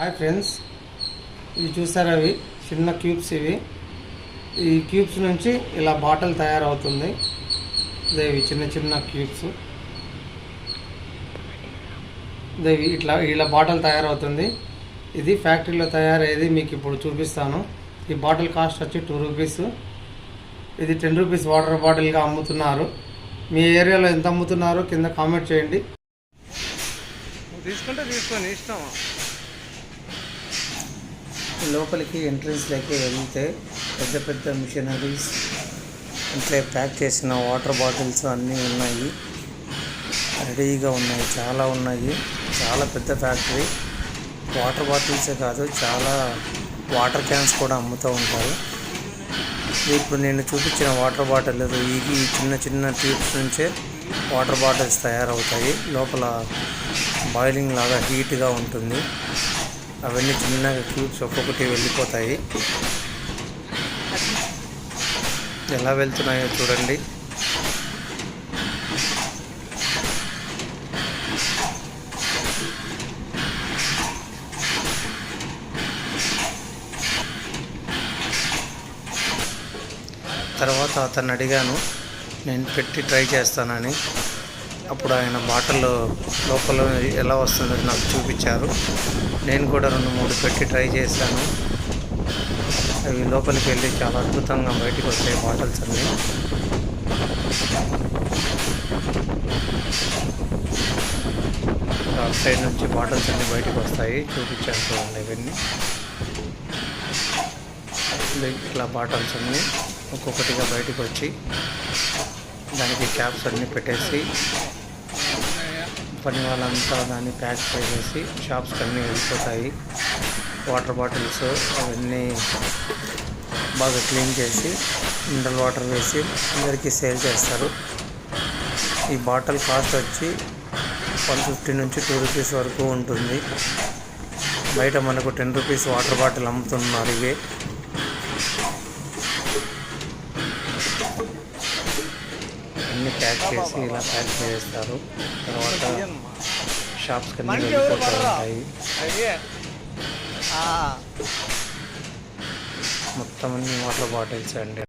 Hi friends ఇవి చూసారా అవి చిన్న క్యూబ్స్ ఇవి. ఈ క్యూబ్స్ నుంచి ఇలా బాటిల్ తయారవుతుంది. ఇదే ఇవి చిన్న చిన్న క్యూబ్స్. ఇదే ఇవి ఇట్లా ఇలా బాటిల్ తయారవుతుంది. ఇది ఫ్యాక్టరీలో తయారయ్యేది మీకు ఇప్పుడు చూపిస్తాను. ఈ బాటిల్ కాస్ట్ వచ్చి టూ రూపీస్. ఇది టెన్ రూపీస్ వాటర్ బాటిల్గా అమ్ముతున్నారు. మీ ఏరియాలో ఎంత అమ్ముతున్నారో కింద కామెంట్ చేయండి. తీసుకుంటే తీసుకొని ఇష్టం లోపలికి ఎంట్రన్స్లోకి వెళ్తే పెద్ద పెద్ద మిషనరీస్ ఇంట్లో ప్యాక్ చేసిన వాటర్ బాటిల్స్ అన్నీ ఉన్నాయి. రెడీగా ఉన్నాయి. చాలా ఉన్నాయి. చాలా పెద్ద ఫ్యాక్టరీ. వాటర్ బాటిల్సే కాదు చాలా వాటర్ క్యాన్స్ కూడా అమ్ముతూ ఉంటారు. ఇప్పుడు నేను చూపించిన వాటర్ బాటిల్ ఈ ఈ చిన్న చిన్న ట్యూబ్స్ నుంచే వాటర్ బాటిల్స్ తయారవుతాయి. లోపల బాయిలింగ్ లాగా హీట్గా ఉంటుంది. అవన్నీ చిన్నగా క్యూబ్స్ ఒక్కొక్కటి వెళ్ళిపోతాయి. ఎలా వెళ్తున్నాయో చూడండి. తర్వాత అతను అడిగాను నేను పెట్టి ట్రై చేస్తానని. అప్పుడు ఆయన బాటలు లోపల ఎలా వస్తుందో నాకు చూపించారు. నేను కూడా రెండు మూడు పెట్టి ట్రై చేశాను. అవి లోపలికి వెళ్ళి చాలా అద్భుతంగా బయటికి వచ్చాయి బాటిల్స్ అన్నీ. సైడ్ నుంచి బాటిల్స్ అన్నీ బయటకు వస్తాయి. చూపించాను చూడండి ఇవన్నీ. ఇట్లా బాటిల్స్ అన్నీ ఒక్కొక్కటిగా బయటికి వచ్చి దానికి క్యాప్స్ అన్నీ పెట్టేసి పని వాళ్ళంతా దాన్ని ప్యాక్ చేసేసి షాప్స్కి అన్నీ వెళ్ళిపోతాయి. వాటర్ బాటిల్స్ అవన్నీ బాగా క్లీన్ చేసి మినరల్ వాటర్ వేసి అందరికీ సేల్ చేస్తారు. ఈ బాటిల్ కాస్ట్ వచ్చి వన్ ఫిఫ్టీ నుంచి టూ రూపీస్ వరకు ఉంటుంది. బయట మనకు టెన్ రూపీస్ వాటర్ బాటిల్ అమ్ముతున్నారు ఇవే. అన్ని ప్యాక్ చేసి ఇలా ప్యాక్ చేస్తారు. తర్వాత షాప్స్ కన్నీ వెళ్ళిపోతూ ఉంటాయి. మొత్తం అన్ని వాటర్ బాటిల్స్ అండి